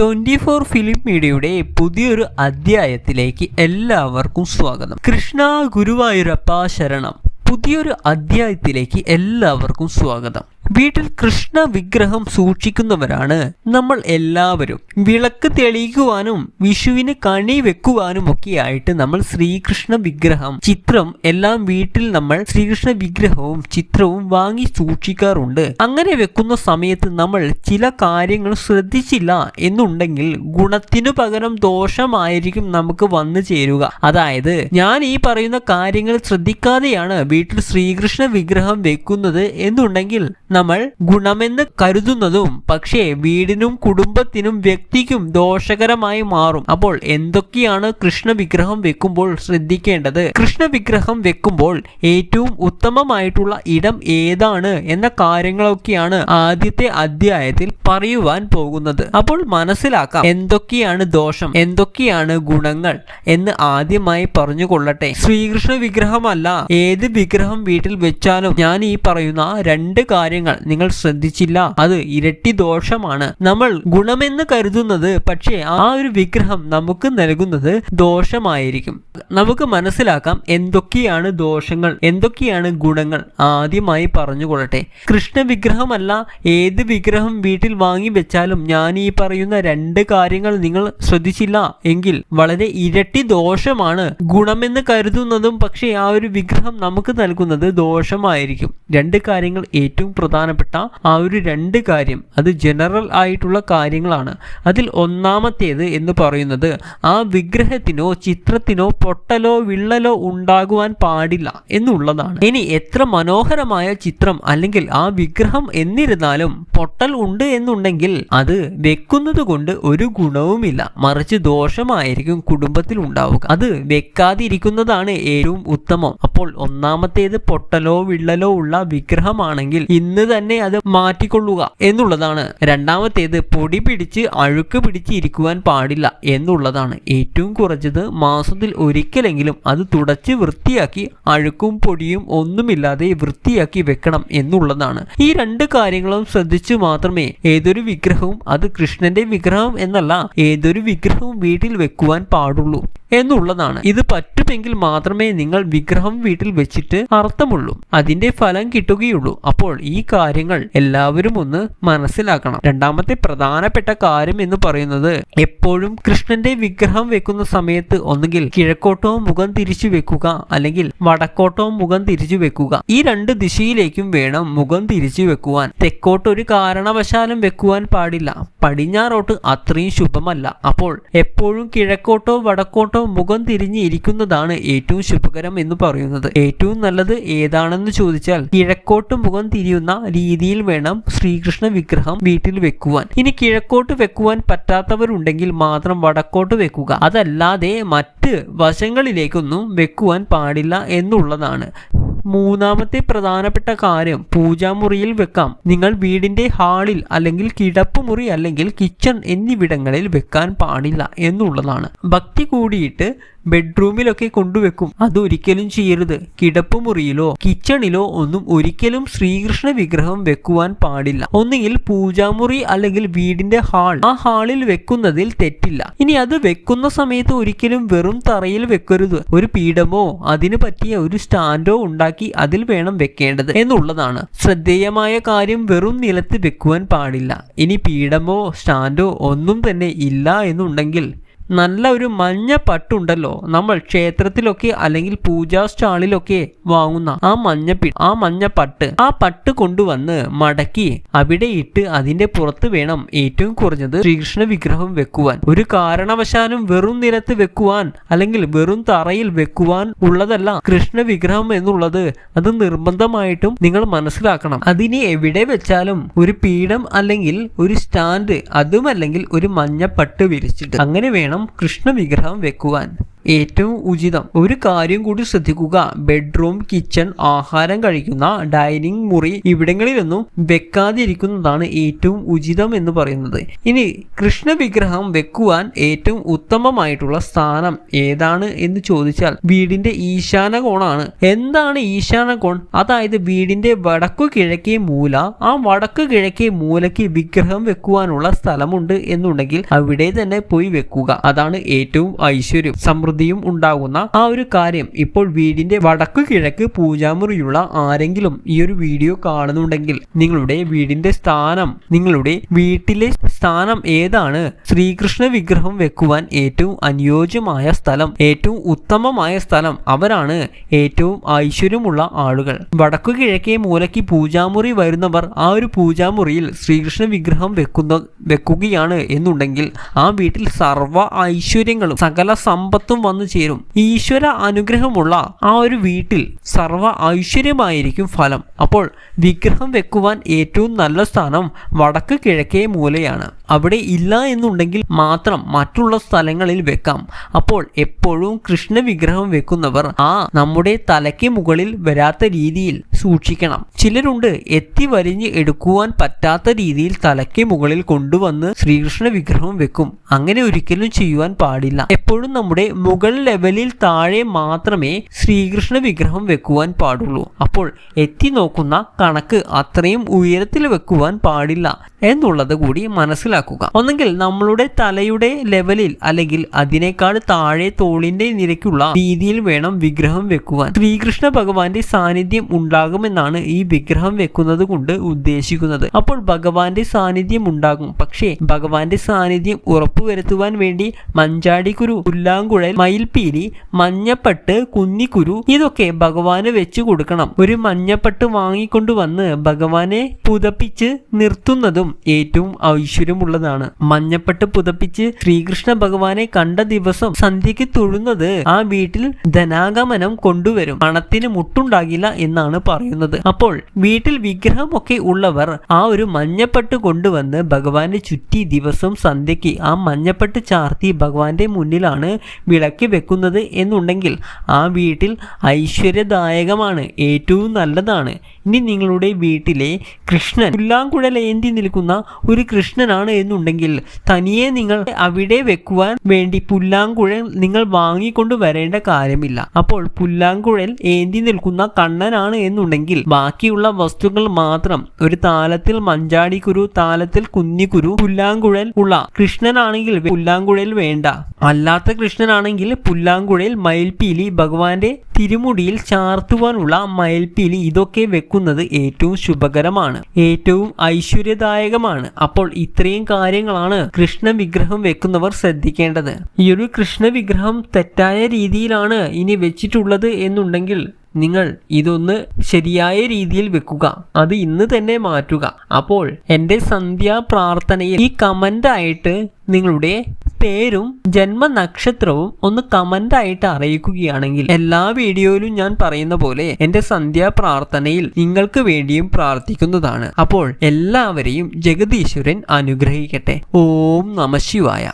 Twenty four film മീഡിയയുടെ പുതിയൊരു അധ്യായത്തിലേക്ക് എല്ലാവർക്കും സ്വാഗതം. കൃഷ്ണ ഗുരുവായൂരപ്പ ശരണം. പുതിയൊരു അധ്യായത്തിലേക്ക് എല്ലാവർക്കും സ്വാഗതം. വീട്ടിൽ കൃഷ്ണ വിഗ്രഹം സൂക്ഷിക്കുന്നവരാണ് നമ്മൾ എല്ലാവരും. വിളക്ക് തെളിയിക്കുവാനും വിഷുവിന് കണി വെക്കുവാനും ഒക്കെ ആയിട്ട് നമ്മൾ ശ്രീകൃഷ്ണ വിഗ്രഹം ചിത്രം എല്ലാം വീട്ടിൽ നമ്മൾ ശ്രീകൃഷ്ണ വിഗ്രഹവും ചിത്രവും വാങ്ങി സൂക്ഷിക്കാറുണ്ട്. അങ്ങനെ വെക്കുന്ന സമയത്ത് നമ്മൾ ചില കാര്യങ്ങൾ ശ്രദ്ധിച്ചില്ല എന്നുണ്ടെങ്കിൽ ഗുണത്തിനു പകരം ദോഷമായിരിക്കും നമുക്ക് വന്നു ചേരുക. അതായത് ഞാൻ ഈ പറയുന്ന കാര്യങ്ങൾ ശ്രദ്ധിക്കാതെയാണ് വീട്ടിൽ ശ്രീകൃഷ്ണ വിഗ്രഹം വെക്കുന്നത് എന്നുണ്ടെങ്കിൽ നമ്മൾ ഗുണമെന്ന് കരുതുന്നതും പക്ഷേ വീടിനും കുടുംബത്തിനും വ്യക്തിക്കും ദോഷകരമായി മാറും. അപ്പോൾ എന്തൊക്കെയാണ് കൃഷ്ണ വിഗ്രഹം വെക്കുമ്പോൾ ശ്രദ്ധിക്കേണ്ടത്? കൃഷ്ണ വിഗ്രഹം വെക്കുമ്പോൾ ഏറ്റവും ഉത്തമമായിട്ടുള്ള ഇടം ഏതാണ് എന്ന കാര്യങ്ങളൊക്കെയാണ് ആദ്യത്തെ അധ്യായത്തിൽ പറയുവാൻ പോകുന്നത്. അപ്പോൾ മനസ്സിലാക്കാം എന്തൊക്കെയാണ് ദോഷം എന്തൊക്കെയാണ് ഗുണങ്ങൾ എന്ന് ആദ്യമായി പറഞ്ഞുകൊള്ളട്ടെ. ശ്രീകൃഷ്ണ വിഗ്രഹമല്ല ഏത് വിഗ്രഹം വീട്ടിൽ വെച്ചാലും ഞാൻ ഈ പറയുന്ന രണ്ട് കാര്യങ്ങൾ നിങ്ങൾ ശ്രദ്ധിച്ചില്ല. അത് ഇരട്ടി ദോഷമാണ്. നമ്മൾ ഗുണമെന്ന് കരുതുന്നത് പക്ഷേ ആ ഒരു വിഗ്രഹം നമുക്ക് നൽകുന്നത് ദോഷമായിരിക്കും. നമുക്ക് മനസ്സിലാക്കാം എന്തൊക്കെയാണ് ദോഷങ്ങൾ എന്തൊക്കെയാണ് ഗുണങ്ങൾ ആദ്യമായി പറഞ്ഞുകൊള്ളട്ടെ. കൃഷ്ണ വിഗ്രഹമല്ല ഏത് വിഗ്രഹം വീട്ടിൽ വാങ്ങി വെച്ചാലും ഞാൻ ഈ പറയുന്ന രണ്ട് കാര്യങ്ങൾ നിങ്ങൾ ശ്രദ്ധിച്ചില്ല. എങ്കിൽ വളരെ ഇരട്ടി ദോഷമാണ്. ഗുണമെന്ന് കരുതുന്നതും പക്ഷേ ആ ഒരു വിഗ്രഹം നമുക്ക് നൽകുന്നത് ദോഷമായിരിക്കും. രണ്ട് കാര്യങ്ങൾ ഏറ്റവും പ്രധാനപ്പെട്ട ആ ഒരു രണ്ട് കാര്യം അത് ജനറൽ ആയിട്ടുള്ള കാര്യങ്ങളാണ്. അതിൽ ഒന്നാമത്തേത് എന്ന് പറയുന്നത് ആ വിഗ്രഹത്തിനോ ചിത്രത്തിനോ പൊട്ടലോ വിള്ളലോ ഉണ്ടാകുവാൻ പാടില്ല എന്നുള്ളതാണ്. ഇനി എത്ര മനോഹരമായ ചിത്രം അല്ലെങ്കിൽ ആ വിഗ്രഹം എന്നിരുന്നാലും പൊട്ടൽ ഉണ്ട് എന്നുണ്ടെങ്കിൽ അത് വെക്കുന്നത് കൊണ്ട് ഒരു ഗുണവുമില്ല. മറിച്ച് ദോഷമായിരിക്കും കുടുംബത്തിൽ ഉണ്ടാവുക. അത് വെക്കാതിരിക്കുന്നതാണ് ഏറ്റവും ഉത്തമം. അപ്പോൾ ഒന്നാമത്തേത് പൊട്ടലോ വിള്ളലോ ഉള്ള വിഗ്രഹമാണെങ്കിൽ ഇന്ന് തന്നെ അത് മാറ്റിക്കൊള്ളുക എന്നുള്ളതാണ്. രണ്ടാമത്തേത് പൊടി പിടിച്ച് അഴുക്ക് പിടിച്ച് ഇരിക്കുവാൻ പാടില്ല എന്നുള്ളതാണ്. ഏറ്റവും കുറച്ചത് മാസത്തിൽ ഒരിക്കലെങ്കിലും അത് തുടച്ച് വൃത്തിയാക്കി അഴുക്കും പൊടിയും ഒന്നുമില്ലാതെ വൃത്തിയാക്കി വെക്കണം എന്നുള്ളതാണ്. ഈ രണ്ട് കാര്യങ്ങളും ശ്രദ്ധിച്ചു മാത്രമേ ഏതൊരു വിഗ്രഹവും അത് കൃഷ്ണന്റെ വിഗ്രഹം എന്നല്ല ഏതൊരു വിഗ്രഹവും വീട്ടിൽ വെക്കുവാൻ പാടുള്ളൂ. എന്നുള്ളതാണ്. ഇത് പറ്റുമെങ്കിൽ മാത്രമേ നിങ്ങൾ വിഗ്രഹം വീട്ടിൽ വെച്ചിട്ട് അർത്ഥമുള്ളൂ. അതിന്റെ ഫലം കിട്ടുകയുള്ളൂ. അപ്പോൾ ഈ കാര്യങ്ങൾ എല്ലാവരും ഒന്ന് മനസ്സിലാക്കണം. രണ്ടാമത്തെ പ്രധാനപ്പെട്ട കാര്യം എന്ന് പറയുന്നത് എപ്പോഴും കൃഷ്ണന്റെ വിഗ്രഹം വെക്കുന്ന സമയത്ത് ഒന്നുകിൽ കിഴക്കോട്ടോ മുഖം തിരിച്ചു വെക്കുക അല്ലെങ്കിൽ വടക്കോട്ടോ മുഖം തിരിച്ചു വെക്കുക. ഈ രണ്ട് ദിശയിലേക്കും വേണം മുഖം തിരിച്ചു വെക്കുവാൻ. തെക്കോട്ട് ഒരു കാരണവശാലും വെക്കുവാൻ പാടില്ല. പടിഞ്ഞാറോട്ട് അത്രയും ശുഭമല്ല. അപ്പോൾ എപ്പോഴും കിഴക്കോട്ടോ വടക്കോട്ടോ മുഖം തിരിഞ്ഞിരിക്കുന്നതാണ് ഏറ്റവും ശുഭകരം എന്ന് പറയുന്നത്. ഏറ്റവും നല്ലത് ഏതാണെന്ന് ചോദിച്ചാൽ കിഴക്കോട്ട് മുഖം തിരിയുന്ന രീതിയിൽ വേണം ശ്രീകൃഷ്ണ വിഗ്രഹം വീട്ടിൽ വെക്കുവാൻ. ഇനി കിഴക്കോട്ട് വെക്കുവാൻ പറ്റാത്തവരുണ്ടെങ്കിൽ മാത്രം വടക്കോട്ട് വെക്കുക. അതല്ലാതെ മറ്റ് വശങ്ങളിലേക്കൊന്നും വെക്കുവാൻ പാടില്ല എന്നുള്ളതാണ്. മൂന്നാമത്തെ പ്രധാനപ്പെട്ട കാര്യം പൂജാമുറിയിൽ വെക്കാം. നിങ്ങൾ വീടിന്റെ ഹാളിൽ അല്ലെങ്കിൽ കിടപ്പുമുറി അല്ലെങ്കിൽ കിച്ചൺ എന്നിവിടങ്ങളിൽ വെക്കാൻ പാടില്ല എന്നുള്ളതാണ്. ഭക്തി കൂടിയിട്ട് ബെഡ്റൂമിലൊക്കെ കൊണ്ടുവെക്കും. അതൊരിക്കലും ചെയ്യരുത്. കിടപ്പുമുറിയിലോ കിച്ചണിലോ ഒന്നും ഒരിക്കലും ശ്രീകൃഷ്ണ വിഗ്രഹം വെക്കുവാൻ പാടില്ല. ഒന്നുകിൽ പൂജാമുറി അല്ലെങ്കിൽ വീടിന്റെ ഹാൾ. ആ ഹാളിൽ വെക്കുന്നതിൽ തെറ്റില്ല. ഇനി അത് വെക്കുന്ന സമയത്ത് ഒരിക്കലും വെറും തറയിൽ വെക്കരുത്. ഒരു പീഠമോ അതിന് പറ്റിയ ഒരു സ്റ്റാൻഡോ ഉണ്ടാക്കി അതിൽ വേണം വെക്കേണ്ടത് എന്നുള്ളതാണ്. ശ്രദ്ധേയമായ കാര്യം വെറും നിലത്ത് വെക്കുവാൻ പാടില്ല. ഇനി പീഠമോ സ്റ്റാൻഡോ ഒന്നും തന്നെ ഇല്ല എന്നുണ്ടെങ്കിൽ നല്ല ഒരു മഞ്ഞ പട്ടുണ്ടല്ലോ. നമ്മൾ ക്ഷേത്രത്തിലൊക്കെ അല്ലെങ്കിൽ പൂജാ സ്റ്റാളിലൊക്കെ വാങ്ങുന്ന ആ മഞ്ഞപ്പി ആ മഞ്ഞ പട്ട്. ആ പട്ട് കൊണ്ടുവന്ന് മടക്കി അവിടെ ഇട്ട് അതിന്റെ പുറത്ത് വേണം ഏറ്റവും കുറഞ്ഞത് ശ്രീകൃഷ്ണ വിഗ്രഹം വെക്കുവാൻ. ഒരു കാരണവശാലും വെറും നിലത്ത് വെക്കുവാൻ അല്ലെങ്കിൽ വെറും തറയിൽ വെക്കുവാൻ ഉള്ളതല്ല കൃഷ്ണ വിഗ്രഹം എന്നുള്ളത്. അത് നിർബന്ധമായിട്ടും നിങ്ങൾ മനസ്സിലാക്കണം. അതിനെ എവിടെ വെച്ചാലും ഒരു പീഠം അല്ലെങ്കിൽ ഒരു സ്റ്റാൻഡ് അതുമല്ലെങ്കിൽ ഒരു മഞ്ഞ പട്ട് വിരിച്ചിട്ട്. അങ്ങനെ വേണം കൃഷ്ണ വിഗ്രഹം വെക്കുവാൻ. ഏറ്റവും ഉചിതം. ഒരു കാര്യം കൂടി ശ്രദ്ധിക്കുക. ബെഡ്റൂം കിച്ചൺ ആഹാരം കഴിക്കുന്ന ഡൈനിങ് മുറി ഇവിടങ്ങളിലൊന്നും വെക്കാതിരിക്കുന്നതാണ് ഏറ്റവും ഉചിതം എന്ന് പറയുന്നത്. ഇനി കൃഷ്ണ വിഗ്രഹം വെക്കുവാൻ ഏറ്റവും ഉത്തമമായിട്ടുള്ള സ്ഥാനം ഏതാണ് എന്ന് ചോദിച്ചാൽ വീടിന്റെ ഈശാന കോണാണ് എന്താണ് ഈശാന കോൺ അതായത് വീടിന്റെ വടക്കു കിഴക്കേ മൂല. ആ വടക്കു കിഴക്കേ മൂലയ്ക്ക് വിഗ്രഹം വെക്കുവാനുള്ള സ്ഥലമുണ്ട് എന്നുണ്ടെങ്കിൽ അവിടെ തന്നെ പോയി വെക്കുക. അതാണ് ഏറ്റവും ഐശ്വര്യം. സമൃദ്ധിയും ഉണ്ടാകുന്ന ആ ഒരു കാര്യം. ഇപ്പോൾ വീടിന്റെ വടക്കു കിഴക്ക് പൂജാമുറിയുള്ള ആരെങ്കിലും ഈ ഒരു വീഡിയോ കാണുന്നുണ്ടെങ്കിൽ നിങ്ങളുടെ വീടിന്റെ സ്ഥാനം നിങ്ങളുടെ വീട്ടിലെ സ്ഥാനം ഏതാണ്? ശ്രീകൃഷ്ണ വിഗ്രഹം വെക്കുവാൻ ഏറ്റവും അനുയോജ്യമായ സ്ഥലം ഏറ്റവും ഉത്തമമായ സ്ഥലം അവരാണ് ഏറ്റവും ഐശ്വര്യമുള്ള ആളുകൾ. വടക്കു കിഴക്കേ മൂലയ്ക്ക് പൂജാമുറി വരുന്നവർ ആ ഒരു പൂജാമുറിയിൽ ശ്രീകൃഷ്ണ വിഗ്രഹം വെക്കുന്ന വെക്കുകയാണ് എന്നുണ്ടെങ്കിൽ ആ വീട്ടിൽ സർവ ഐശ്വര്യങ്ങളും സകല സമ്പത്തും വന്നു ചേരും. ഈശ്വര അനുഗ്രഹമുള്ള ആ ഒരു വീട്ടിൽ സർവ ഐശ്വര്യമായിരിക്കും ഫലം. അപ്പോൾ വിഗ്രഹം വെക്കുവാൻ ഏറ്റവും നല്ല സ്ഥാനം വടക്ക് കിഴക്കേ മൂലയാണ്. അവിടെ ഇല്ല എന്നുണ്ടെങ്കിൽ മാത്രം മറ്റുള്ള സ്ഥലങ്ങളിൽ വെക്കാം. അപ്പോൾ എപ്പോഴും കൃഷ്ണ വിഗ്രഹം വെക്കുന്നവർ ആ നമ്മുടെ തലയ്ക്ക് മുകളിൽ വരാത്ത രീതിയിൽ സൂക്ഷിക്കണം. ചിലരുണ്ട് എത്തി വരിഞ്ഞ് എടുക്കുവാൻ പറ്റാത്ത രീതിയിൽ തലയ്ക്ക് മുകളിൽ കൊണ്ടുവന്ന് ശ്രീകൃഷ്ണ വിഗ്രഹം വെക്കും. അങ്ങനെ ഒരിക്കലും ചെയ്യുവാൻ പാടില്ല. എപ്പോഴും നമ്മുടെ മുകൾ ലെവലിൽ താഴെ മാത്രമേ ശ്രീകൃഷ്ണ വിഗ്രഹം വെക്കുവാൻ പാടുള്ളൂ. അപ്പോൾ എത്തി നോക്കുന്ന കണക്ക് അത്രയും ഉയരത്തിൽ വെക്കുവാൻ പാടില്ല എന്നുള്ളത് കൂടി മനസ്സിലാക്കുക. ഒന്നെങ്കിൽ നമ്മളുടെ തലയുടെ ലെവലിൽ അല്ലെങ്കിൽ അതിനേക്കാൾ താഴെ തോളിന്റെ നിരക്കുള്ള രീതിയിൽ വേണം വിഗ്രഹം വെക്കുവാൻ. ശ്രീകൃഷ്ണ ഭഗവാന്റെ സാന്നിധ്യം ഉണ്ടാകുമെന്നാണ് ഈ വിഗ്രഹം വെക്കുന്നത് കൊണ്ട് ഉദ്ദേശിക്കുന്നത്. അപ്പോൾ ഭഗവാന്റെ സാന്നിധ്യം ഉണ്ടാകും. പക്ഷേ ഭഗവാന്റെ സാന്നിധ്യം ഉറപ്പുവരുത്തുവാൻ വേണ്ടി മഞ്ചാടിക്കുരു പുല്ലാങ്കുഴൽ മയിൽപ്പീലി മഞ്ഞപ്പട്ട് കുന്നിക്കുരു ഇതൊക്കെ ഭഗവാന് വെച്ചു കൊടുക്കണം. ഒരു മഞ്ഞപ്പട്ട് വാങ്ങിക്കൊണ്ടുവന്ന് ഭഗവാനെ പുതപ്പിച്ച് നിർത്തുന്നതും ഏറ്റവും ഐശ്വര്യമുള്ളതാണ് മഞ്ഞപ്പെട്ട് പുതപ്പിച്ച് ശ്രീകൃഷ്ണ ഭഗവാനെ കണ്ട ദിവസം സന്ധ്യയ്ക്ക് തൊഴുന്നത് ആ വീട്ടിൽ ധനാഗമനം കൊണ്ടുവരും. പണത്തിന് മുട്ടുണ്ടാകില്ല എന്നാണ് പറയുന്നത്. അപ്പോൾ വീട്ടിൽ വിഗ്രഹമൊക്കെ ഉള്ളവർ ആ ഒരു മഞ്ഞപ്പെട്ട് കൊണ്ടുവന്ന് ഭഗവാനെ ചുറ്റി ദിവസം സന്ധ്യയ്ക്ക് ആ മഞ്ഞപ്പെട്ട് ചാർത്തി ഭഗവാന്റെ മുന്നിലാണ് വിളക്ക് വെക്കുന്നത് എന്നുണ്ടെങ്കിൽ ആ വീട്ടിൽ ഐശ്വര്യദായകമാണ്. ഏറ്റവും നല്ലതാണ്. ഇനി നിങ്ങളുടെ വീട്ടിലെ കൃഷ്ണൻ പുല്ലാങ്കുഴലേന്തി നിൽക്കുന്ന ഒരു കൃഷ്ണനാണ് എന്നുണ്ടെങ്കിൽ തനിയെ നിങ്ങൾ അവിടെ വെക്കുവാൻ വേണ്ടി പുല്ലാങ്കുഴൽ നിങ്ങൾ വാങ്ങിക്കൊണ്ടു വരേണ്ട കാര്യമില്ല. അപ്പോൾ പുല്ലാങ്കുഴൽ ഏന്തി നിൽക്കുന്ന കണ്ണനാണ് എന്നുണ്ടെങ്കിൽ ബാക്കിയുള്ള വസ്തുക്കൾ മാത്രം ഒരു താലത്തിൽ മഞ്ചാടിക്കുരു താലത്തിൽ കുന്നിക്കുരു പുല്ലാങ്കുഴൽ ഉള്ള കൃഷ്ണനാണെങ്കിൽ പുല്ലാങ്കുഴൽ വേണ്ട. അല്ലാത്ത കൃഷ്ണനാണെങ്കിൽ പുല്ലാങ്കുഴൽ മയിൽപ്പീലി ഭഗവാന്റെ തിരുമുടിയിൽ ചാർത്തുവാനുള്ള മയിൽപ്പീലി ഇതൊക്കെ വെക്കുന്നത് ഏറ്റവും ശുഭകരമാണ് ഏറ്റവും ഐശ്വര്യദായകമാണ്. അപ്പോൾ ഇത്രയും കാര്യങ്ങളാണ് കൃഷ്ണ വിഗ്രഹം വെക്കുന്നവർ ശ്രദ്ധിക്കേണ്ടത്. ഈ ഒരു കൃഷ്ണ വിഗ്രഹം തെറ്റായ രീതിയിലാണ് ഇനി വെച്ചിട്ടുള്ളത് എന്നുണ്ടെങ്കിൽ നിങ്ങൾ ഇതൊന്ന് ശരിയായ രീതിയിൽ വെക്കുക. അത് ഇന്ന് തന്നെ മാറ്റുക. അപ്പോൾ എന്റെ സന്ധ്യാ പ്രാർത്ഥനയിൽ ഈ കമന്റ് ആയിട്ട് നിങ്ങളുടെ പേരും ജന്മനക്ഷത്രവും ഒന്ന് കമന്റ് ആയിട്ട് അറിയിക്കുകയാണെങ്കിൽ എല്ലാ വീഡിയോയിലും ഞാൻ പറയുന്ന പോലെ എന്റെ സന്ധ്യാ പ്രാർത്ഥനയിൽ നിങ്ങൾക്ക് വേണ്ടിയും പ്രാർത്ഥിക്കുന്നതാണ്. അപ്പോൾ എല്ലാവരെയും ജഗദീശ്വരൻ അനുഗ്രഹിക്കട്ടെ. ഓം നമ ശിവായ.